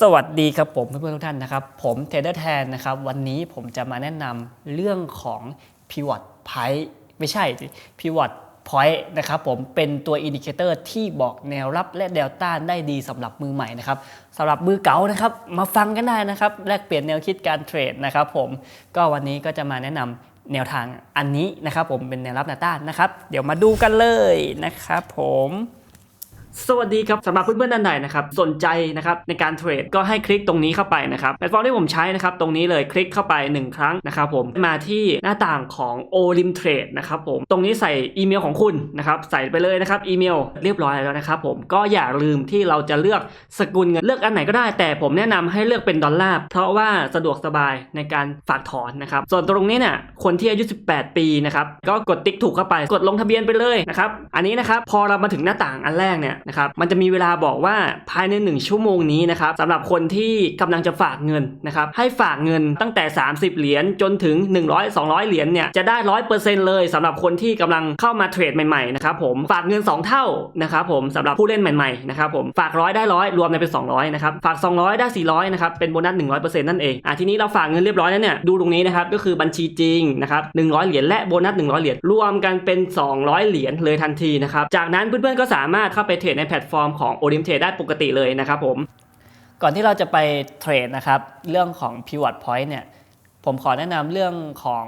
สวัสดีครับผมเพื่อนๆทุกท่านนะครับ ผมเทเดอร์แทนนะครับ วันนี้ผมจะมาแนะนำเรื่องของ Pivot Price ไม่ใช่ Pivot Point นะครับผมเป็นตัวอินดิเคเตอร์ที่บอกแนวรับและแนวต้านได้ดีสำหรับมือใหม่นะครับสำหรับมือเก๋านะครับ มาฟังกันได้นะครับ แลกเปลี่ยนแนวคิดการเทรดนะครับผมก็วันนี้ก็จะมาแนะนำแนวทางอันนี้นะครับ ผมเป็นแนวรับแนวต้านนะครับ เดี๋ยวมาดูกันเลยนะครับผม สวัสดีครับสำหรับเพื่อนๆท่านใดนะครับสนใจนะครับในการเทรดก็ให้คลิกตรงนี้เข้าไปนะครับแพลตฟอร์มที่ผมใช้นะครับตรงนี้เลยคลิกเข้าไป 1 ครั้งนะครับผมมาที่หน้าต่างของ o l i m Trade นะครับผมตรงนี้ใส่อีเมลของคุณนะครับใส่ไปเลยนะครับอีเมลเรียบร้อยแล้วนะครับผมก็อย่าลืมที่เราจะเลือกสกุลเงินเลือกอันไหนก็ได้ แต่ผมแนะนำให้เลือกเป็นดอลลาร์เพราะว่าสะดวกสบายในการฝากถอนนะครับส่วนตรงนี้เนี่ยคนที่อายุ 18 ปีนะครับก็กดติ๊กถูกเข้าไปกดลงทะเบียนไปเลยนะครับอันนี้นะครับพอเรามาถึงหน้าต่างอันแรกเนี่ยนะครับมันจะมีเวลาบอกว่าภายใน 1 ชั่วโมงนี้นะครับสำหรับคนที่กำลังจะฝากเงินนะครับให้ฝากเงินตั้งแต่ 30 เหรียญจนถึง 100 200 เหรียญเนี่ยจะได้ 100%เลยสำหรับคนที่กำลังเข้ามาเทรดใหม่ๆนะครับผมฝากเงิน 2 เท่านะครับผมสำหรับผู้เล่นใหม่ๆนะครับผมฝากร้อยได้ร้อยรวมเป็น 200นะครับฝาก 200 ได้ 400นะครับเป็นโบนัส 100%นั่นเองอะทีนี้เราฝากเงินเรียบร้อยแล้วเนี่ยดูตรงนี้นะครับก็คือบัญชีจริงนะครับ100 เหรียญและโบนัส 100 เหรียญรวมกันเป็น 200 เหรียญเลยทันทีนะครับจากนั้นเพื่อนๆก็สามารถเข้าไปเทรดในแพลตฟอร์มของ o l i m t r a d e ได้ปกติเลยนะครับผมก่อนที่เราจะไปเทรดนะครับเรื่องของ pivot point เนี่ยผมขอแนะนำเรื่องของ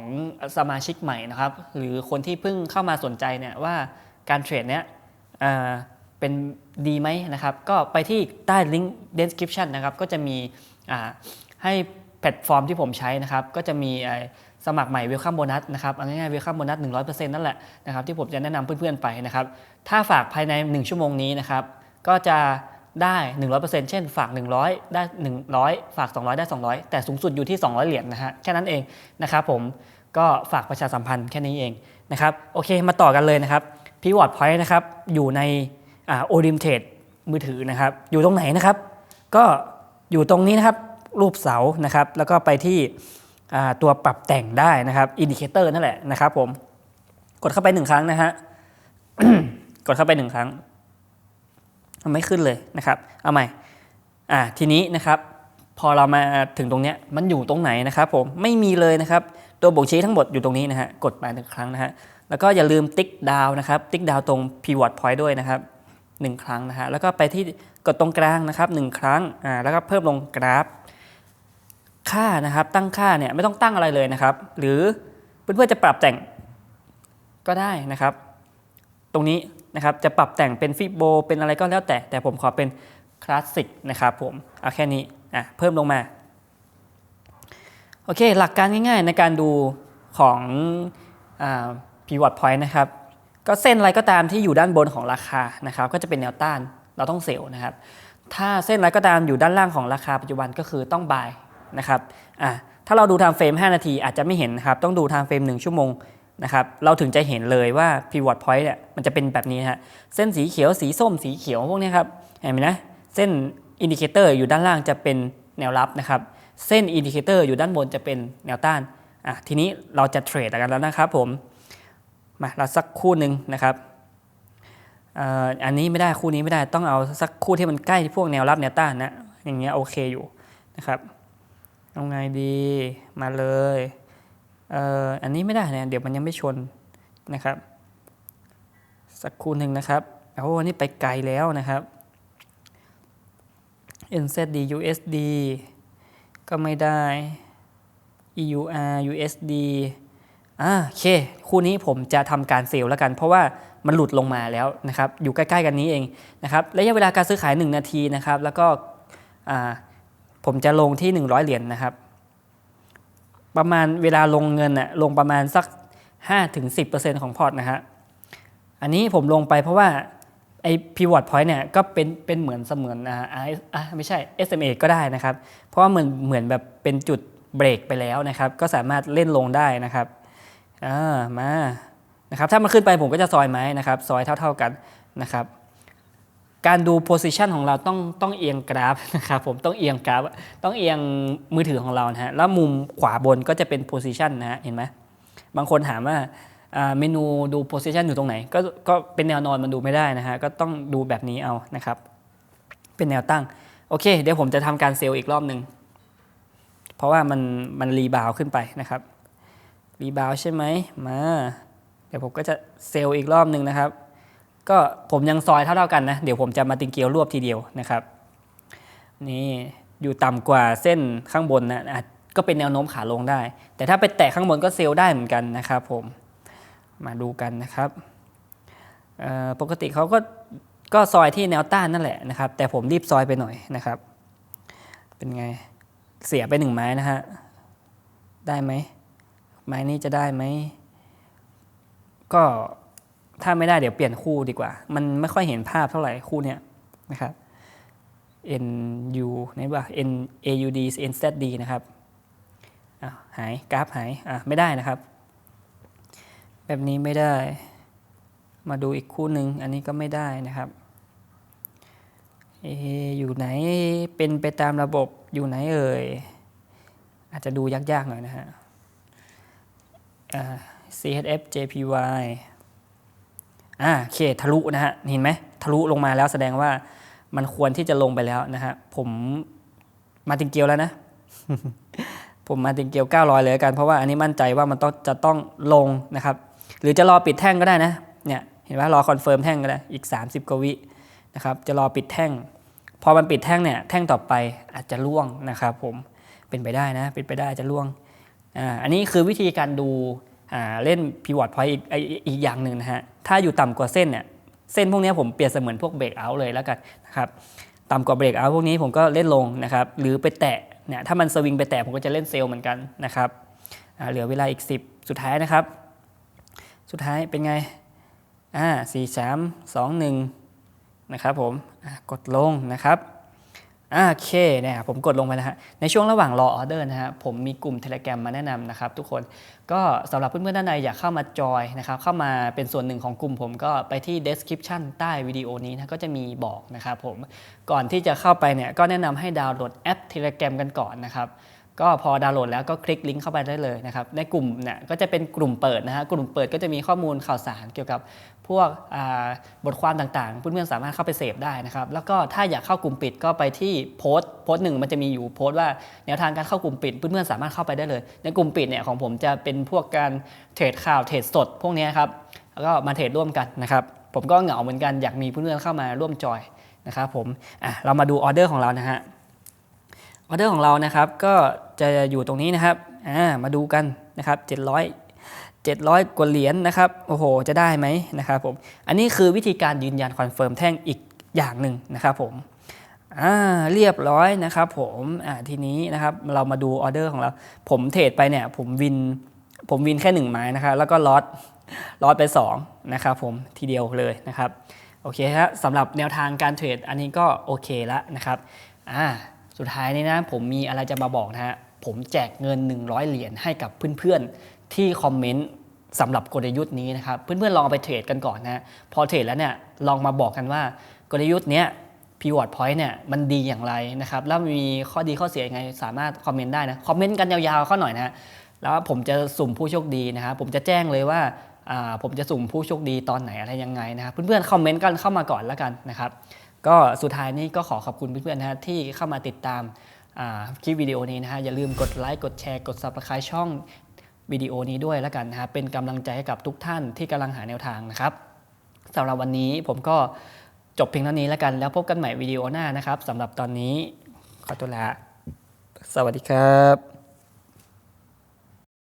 สมาชิกใหม่นะครับหรือคนที่เพิ่งเข้ามาสนใจเนี่ยว่าการเทรดเนี้ยเป็นดีไหมนะครับก็ไปที่ใต้ลิงก์ description นะครับก็จะมีให้แพลตฟอร์มที่ผมใช้นะครับก็จะมี สมัครใหม่ Welcome Bonus นะครับเอาง่ายๆ Welcome Bonus 100%นั่นแหละนะครับที่ผมจะแนะนำเพื่อนๆไปนะครับถ้าฝากภายใน 1 ชั่วโมงนี้นะครับก็จะได้ 100%เช่น ฝาก 100 ได้ 100 ฝาก 200 ได้ 200 แต่สูงสุดอยู่ที่ 200 เหรียญนะฮะ แค่นั้นเองนะครับผม ก็ฝากประชาสัมพันธ์แค่นี้เองนะครับ โอเค มาต่อกันเลยนะครับพีวอร์ดพอยต์นะครับ อยู่ในโอริมเทดมือถือนะครับ อยู่ตรงไหนนะครับ ก็อยู่ตรงนี้นะครับ รูปเสานะครับ แล้วก็ไปที่ ตัวปรับแต่งได้นะครับอินดิเคเตอร์นั่นแหละนะครับผมกดเข้าไปหนึ่งครั้งนะฮะกดเข้าไปหนึ่งครั้งมันไม่ขึ้นเลยนะครับ เอาใหม่อ่าทีนี้นะครับ พอเรามาถึงตรงเนี้ยมันอยู่ตรงไหนนะครับ ผมไม่มีเลยนะครับ ตัวบ่งชี้ทั้งหมดอยู่ตรงนี้นะฮะกดไปหนึ่งครั้งนะฮะแล้วก็อย่าลืมติ๊กดาวนะครับ ติ๊กดาวตรง pivot point ด้วยนะครับหนึ่งครั้งนะฮะแล้วก็ไปที่กดตรงกลางนะครับหนึ่งครั้งอ่าแล้วก็เพิ่มลงกราฟ ค่านะครับ ตั้งค่าเนี่ยไม่ต้องตั้งอะไรเลยนะครับ หรือเพื่อนๆจะปรับแต่งก็ได้นะครับ ตรงนี้นะครับจะปรับแต่งเป็นฟิโบเป็นอะไรก็แล้วแต่ แต่ผมขอเป็นคลาสสิกนะครับผมเอาแค่นี้อะเพิ่มลงมาโอเค หลักการง่ายๆ ในการดูของพีวอตพอยต์นะครับ ก็เส้นอะไรก็ตามที่อยู่ด้านบนของราคานะครับ ก็จะเป็นแนวต้านเราต้องเซลล์นะครับ ถ้าเส้นอะไรก็ตามอยู่ด้านล่างของราคาปัจจุบันก็คือต้องบาย นะครับอะถ้าเราดูทางเฟรม5 นาทีอาจจะไม่เห็นครับต้องดูทางเฟรม1ชั่วโมงนะครับเราถึงจะเห็นเลยว่า pivot point เนี่ยมันจะเป็นแบบนี้ฮะเส้นสีเขียวสีส้มสีเขียวพวกนี้ครับเห็นไหมนะเส้นอินดิเคเตอร์อยู่ด้านล่างจะเป็นแนวรับนะครับเส้นอินดิเคเตอร์อยู่ด้านบนจะเป็นแนวต้านอะทีนี้เราจะเทรดกันแล้วนะครับผมมาเราสักคู่หนึ่งนะครับอันนี้ไม่ได้คู่นี้ไม่ได้ต้องเอาสักคู่ที่มันใกล้พวกแนวรับแนวต้านนะอย่างเงี้ยโอเคอยู่นะครับ เอาไงดีมาเลยเอ่ออันนี้ไม่ได้นะเดี๋ยวมันยังไม่ชนนะครับ สักครู่หนึ่งนะครับโอ้อันนี้ไปไกลแล้วนะครับ NZD USD ก็ไม่ได้ EUR USD อ่าโอเค คู่นี้ผมจะทำการเซลล์แล้วกัน เพราะว่ามันหลุดลงมาแล้วนะครับ อยู่ใกล้ ๆ กันนี้เองนะครับ ระยะเวลาการซื้อขาย 1 นาทีนะครับ แล้วก็อ่า ผมจะลงที่ 100 เหรียญนนะครับ ประมาณเวลาลงเงินน่ะลงประมาณสัก 5-10%ของพอร์ตนะฮะอันนี้ผมลงไปเพราะว่าไอ้ pivot point เนี่ยก็เป็นเป็นเหมือนเสมือนอ่าอ่าไม่ใช่ SMA ก็ได้นะครับ เพราะว่าเหมือนเหมือนแบบเป็นจุดเบรกไปแล้วนะครับ ก็สามารถเล่นลงได้นะครับอ่ามานะครับถ้ามันขึ้นไปผมก็จะซอยไม้นะครับ ซอยเท่า ๆกันนะครับ การดู position ของเราต้องต้องเอียงกราฟนะครับผมต้องเอียงกราฟต้องเอียงมือถือของเรานะฮะแล้วมุมขวาบนก็จะเป็น position นะฮะเห็นไหมบางคนถามว่าอ่าเมนูดู position อยู่ตรงไหนก็ก็เป็นแนวนอนมันดูไม่ได้นะฮะก็ต้องดูแบบนี้เอานะครับ เป็นแนวตั้ง โอเค เดี๋ยวผมจะทำการเซลล์อีกรอบหนึ่งเพราะว่ามันมันรีบาวขึ้นไปนะครับรีบาวใช่ไหมมาเดี๋ยวผมก็จะเซลล์อีกรอบหนึ่งนะครับ ก็ผมยังซอยเท่าๆกันนะ เดี๋ยวผมจะมาติงเกลียวรวบทีเดียวนะครับ นี่อยู่ต่ำกว่าเส้นข้างบนนะก็เป็นแนวโน้มขาลงได้ แต่ถ้าไปแตะข้างบนก็เซลล์ได้เหมือนกันนะครับผมมาดูกันนะครับปกติเขาก็ก็ซอยที่แนวต้านนั่นแหละนะครับ แต่ผมรีบซอยไปหน่อยนะครับ เป็นไงเสียไปหนึ่งไม้นะฮะได้ไหมไม้นี้จะได้ไหมก็ ถ้าไม่ได้เดี๋ยวเปลี่ยนคู่ดีกว่า มันไม่ค่อยเห็นภาพเท่าไหร่คู่เนี้ยนะครับ N U นี่ป่ะ N A U D N Z D นะครับาหายกราฟหายอะไม่ได้นะครับ แบบนี้ไม่ได้ มาดูอีกคู่หนึ่งอันนี้ก็ไม่ได้นะครับเออยู่ไหนเป็นไปตามระบบอยู่ไหนเอ่ยอาจจะดูยากๆหน่อยนะฮะ CHF JPY อ่าโอเคทะลุนะฮะเห็นไหมทะลุลงมาแล้วแสดงว่ามันควรที่จะลงไปแล้วนะฮะผมมาติงเกียวแล้วนะ ผมมาติงเกียว 900 เลยละกันเพราะว่าอันนี้มั่นใจว่ามันต้องจะต้องลงนะครับ หรือจะรอปิดแท่งก็ได้นะเนี่ยเห็นว่ารอคอนเฟิร์มแท่งก็ได้อีก 30กว่าวินะครับจะรอปิดแท่ง พอมันปิดแท่งเนี่ยแท่งต่อไปอาจจะล่วงนะครับผมเป็นไปได้นะเป็นไปได้อาจจะล่วงอ่าอันนี้คือวิธีการดู เล่น pivot point อีกอีกอีกอย่างหนึ่งนะฮะถ้าอยู่ต่ำกว่าเส้นเนี่ยเส้นพวกนี้ผมเปรียบเสมือนพวกเบรกเอาเลยแล้วกันนะครับต่ำกว่าเบรกเอาพวกนี้ผมก็เล่นลงนะครับหรือไปแตะเนี่ยถ้ามันสวิงไปแตะผมก็จะเล่นเซลล์เหมือนกันนะครับเหลือเวลาอีก 10 สุดท้ายนะครับ สุดท้ายเป็นไงอ่าสี่สามสองหนึ่งนะครับผมกดลงนะครับ โอเคเนี่ยผมกดลงไปนะฮะในช่วงระหว่างรอออเดอร์นะฮะผมมีกลุ่ม Telegram มาแนะนำนะครับทุกคนก็สำหรับเพื่อนๆด้านในอยากเข้ามาจอยนะครับเข้ามาเป็นส่วนหนึ่งของกลุ่มผมก็ไปที่ description ใต้วิดีโอนี้นะก็จะมีบอกนะครับผมก่อนที่จะเข้าไปเนี่ยก็แนะนำให้ดาวน์โหลดแอป Telegram กันก่อนนะครับ ก็พอดาวน์โหลดแล้วก็คลิกลิงก์เข้าไปได้เลยนะครับในกลุ่มเนี่ยก็จะเป็นกลุ่มเปิดนะฮะกลุ่มเปิดก็จะมีข้อมูลข่าวสารเกี่ยวกับพวกบทความต่างๆ เพื่อนๆสามารถเข้าไปเสพได้นะครับแล้วก็ถ้าอยากเข้ากลุ่มปิดก็ไปที่โพสต์โพสต์หนึ่งมันจะมีอยู่โพสต์ว่าแนวทางการเข้ากลุ่มปิด เพื่อนๆสามารถเข้าไปได้เลย ในกลุ่มปิดเนี่ยของผมจะเป็นพวกการเทรดข่าวเทรดสด พวกนี้ครับแล้วก็มาเทรดร่วมกันนะครับผมก็เหงาเหมือนกันอยากมีเพื่อนๆเข้ามาร่วมจอยนะครับผมอะเรามาดูออเดอร์ของเรานะฮะ ออเดอร์ของเรานะครับก็จะอยู่ตรงนี้นะครับามาดูกันนะครับ 700 700 กว่าเหรียญนะครับ โอ้โห จะได้ไหมนะครับผม อันนี้คือวิธีการยืนยันคอนเฟิร์มแท่งอีกอย่างหนึ่งนะครับผม อ่า เรียบร้อยนะครับผม อ่า ทีนี้นะครับ เรามาดูออเดอร์ของเรา ผมเทรดไปเนี่ย ผมวิน ผมวินแค่หนึ่งไม้นะครับ แล้วก็ลอตลอตไป 2 นะครับผม ทีเดียวเลยนะครับ โอเคครับสำหรับแนวทางการเทรด อันนี้ก็โอเคแล้วนะครับ อ่า สุดท้ายนี้นะผมมีอะไรจะมาบอกนะฮะผมแจกเงิน 100 เหรียญให้กับเพื่อนๆ ที่คอมเมนต์สำหรับกลยุทธ์นี้นะครับเพื่อนๆลองเอาไปเทรดกันก่อนนะพอเทรดแล้วเนี่ยลองมาบอกกันว่ากลยุทธ์เนี้ย pivot point เนี่ยมันดีอย่างไรนะครับแล้วมีข้อดีข้อเสียยังไงสามารถคอมเมนต์ได้นะคอมเมนต์กันยาวๆเข้าหน่อยนะแล้วผมจะสุ่มผู้โชคดีนะครับผมจะแจ้งเลยว่าอ่าผมจะสุ่มผู้โชคดีตอนไหนอะไรยังไงนะครับเพื่อนๆคอมเมนต์กันเข้ามาก่อนแล้วกันนะครับ ก็สุดท้ายนี้ก็ขอขอบคุณเพื่อนๆนะฮะที่เข้ามาติดตามคลิปวิดีโอนี้นะฮะอย่าลืมกดไลค์กดแชร์กด subscribe ช่องวิดีโอนี้ด้วยแล้วกันนะครับเป็นกำลังใจให้กับทุกท่านที่กำลังหาแนวทางนะครับสำหรับวันนี้ผมก็จบเพียงเท่านี้แล้วกันแล้วพบกันใหม่วิดีโอหน้านะครับสำหรับตอนนี้ขอตัวลาสวัสดีครับ